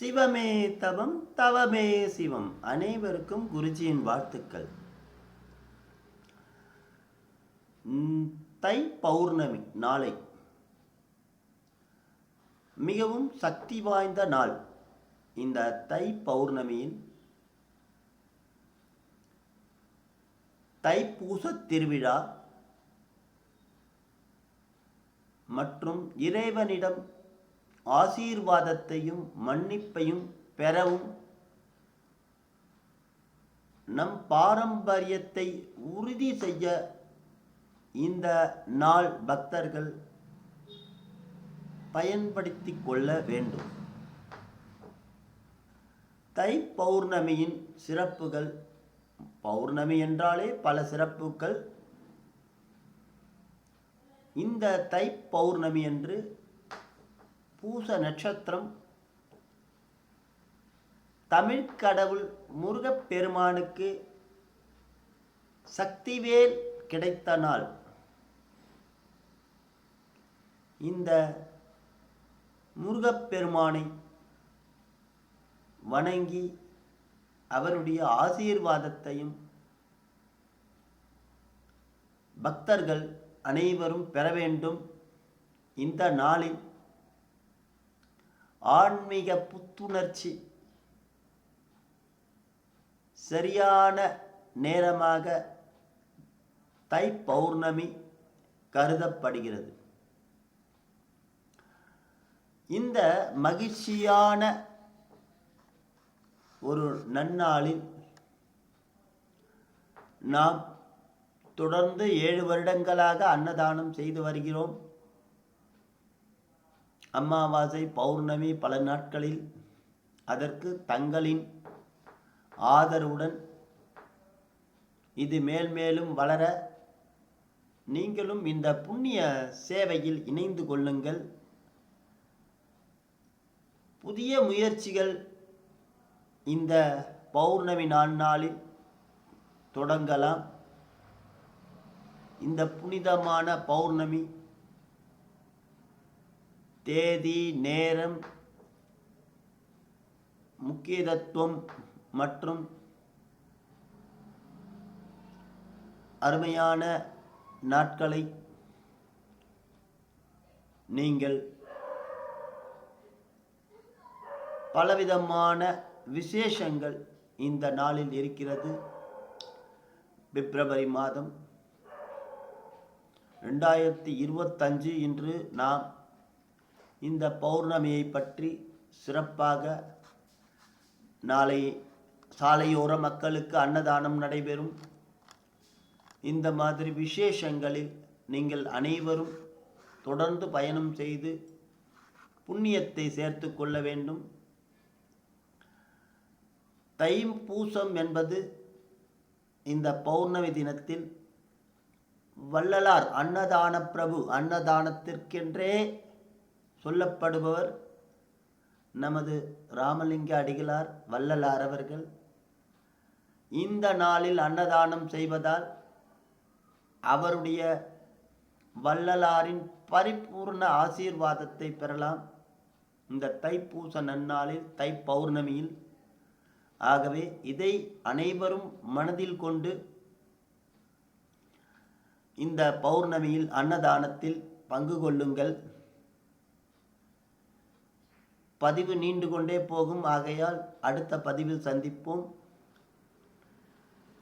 சிவமே தவம் தவமே சிவம். அனைவருக்கும் குருஜியின் வாழ்த்துக்கள். தை பௌர்ணமி நாளை. மிகவும் சக்தி வாய்ந்த நாள். இந்த தை பௌர்ணமியில் தைப்பூச திருவிழா மற்றும் இறைவனிடம் ஆசீர்வாதத்தையும் மன்னிப்பையும் பெறவும் நம் பாரம்பரியத்தை உறுதி செய்ய இந்த நாள் பக்தர்கள் பயன்படுத்தி கொள்ள வேண்டும். தை பௌர்ணமியின் சிறப்புகள் பௌர்ணமி என்றாலே பல சிறப்புகள். இந்த தை பௌர்ணமி என்று பூச நட்சத்திரம். தமிழ்கடவுள் முருகப்பெருமானுக்கு சக்திவேல் கிடைத்த நாள். இந்த முருகப்பெருமானை வணங்கி அவருடைய ஆசீர்வாதத்தையும் பக்தர்கள் அனைவரும் பெற வேண்டும். இந்த நாளில் ஆன்மீக புத்துணர்ச்சி. சரியான நேரமாக தை பௌர்ணமி கருதப்படுகிறது. இந்த மகிழ்ச்சியான ஒரு நன்னாளில் நாம் தொடர்ந்து ஏழு வருடங்களாக அன்னதானம் செய்து வருகிறோம். அமாவாசை பௌர்ணமி பல நாட்களில் அதற்கு தங்களின் ஆதரவுடன் இது மேல் மேலும் வளர நீங்களும் இந்த புண்ணிய சேவையில் இணைந்து கொள்ளுங்கள். புதிய முயற்சிகள் இந்த பௌர்ணமி நாளில் தொடங்கலாம். இந்த புனிதமான பௌர்ணமி தேதி நேரம் முக்கியத்துவம் மற்றும் அருமையான நாட்களை நீங்கள் பலவிதமான விசேஷங்கள் இந்த நாளில் இருக்கிறது. பிப்ரவரி மாதம் ரெண்டாயிரத்தி இருபத்தஞ்சு இன்று நாம் இந்த பௌர்ணமியை பற்றி சிறப்பாக நாளை சாலையோர மக்களுக்கு அன்னதானம் நடைபெறும். இந்த மாதிரி விசேஷங்களில் நீங்கள் அனைவரும் தொடர்ந்து பயணம் செய்து புண்ணியத்தை சேர்த்து கொள்ள வேண்டும். தை பூசம் என்பது இந்த பௌர்ணமி தினத்தில் வள்ளலார் அன்னதான பிரபு அன்னதானத்திற்கென்றே சொல்லப்படுபவர் நமது ராமலிங்க அடிகளார் வள்ளலார் அவர்கள். இந்த நாளில் அன்னதானம் செய்வதால் அவருடைய வள்ளலாரின் பரிபூர்ண ஆசீர்வாதத்தை பெறலாம். இந்த தைப்பூச நன்னாளில் தை பௌர்ணமியில் ஆகவே இதை அனைவரும் மனதில் கொண்டு இந்த பௌர்ணமியில் அன்னதானத்தில் பங்கு கொள்ளுங்கள். பதிவு நீண்டு கொண்டே போகும். ஆகையால் அடுத்த பதிவில் சந்திப்போம்.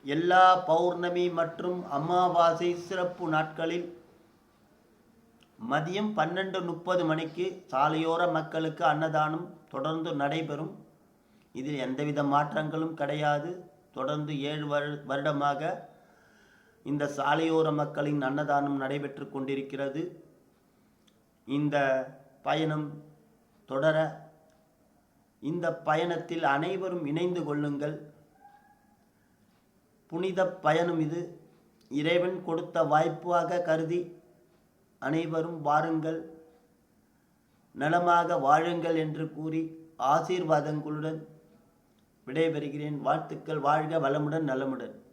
எல்லா பௌர்ணமி மற்றும் அமாவாசை சிறப்பு நாட்களில் மதியம் பன்னெண்டு முப்பது மணிக்கு சாலையோர மக்களுக்கு அன்னதானம் தொடர்ந்து நடைபெறும். இதில் எந்தவித மாற்றங்களும் கிடையாது. தொடர்ந்து ஏழு வரு- வருடமாக இந்த சாலையோர மக்களின் அன்னதானம் நடைபெற்று கொண்டிருக்கிறது. இந்த பயணம் தொடர இந்த பயணத்தில் அனைவரும் இணைந்து கொள்ளுங்கள். புனித பயணம் இது. இறைவன் கொடுத்த வாய்ப்பாக கருதி அனைவரும் வாருங்கள். நலமாக வாழுங்கள் என்று கூறி ஆசீர்வாதங்களுடன் விடைபெறுகிறேன். வாழ்த்துக்கள். வாழ்க வளமுடன் நலமுடன்.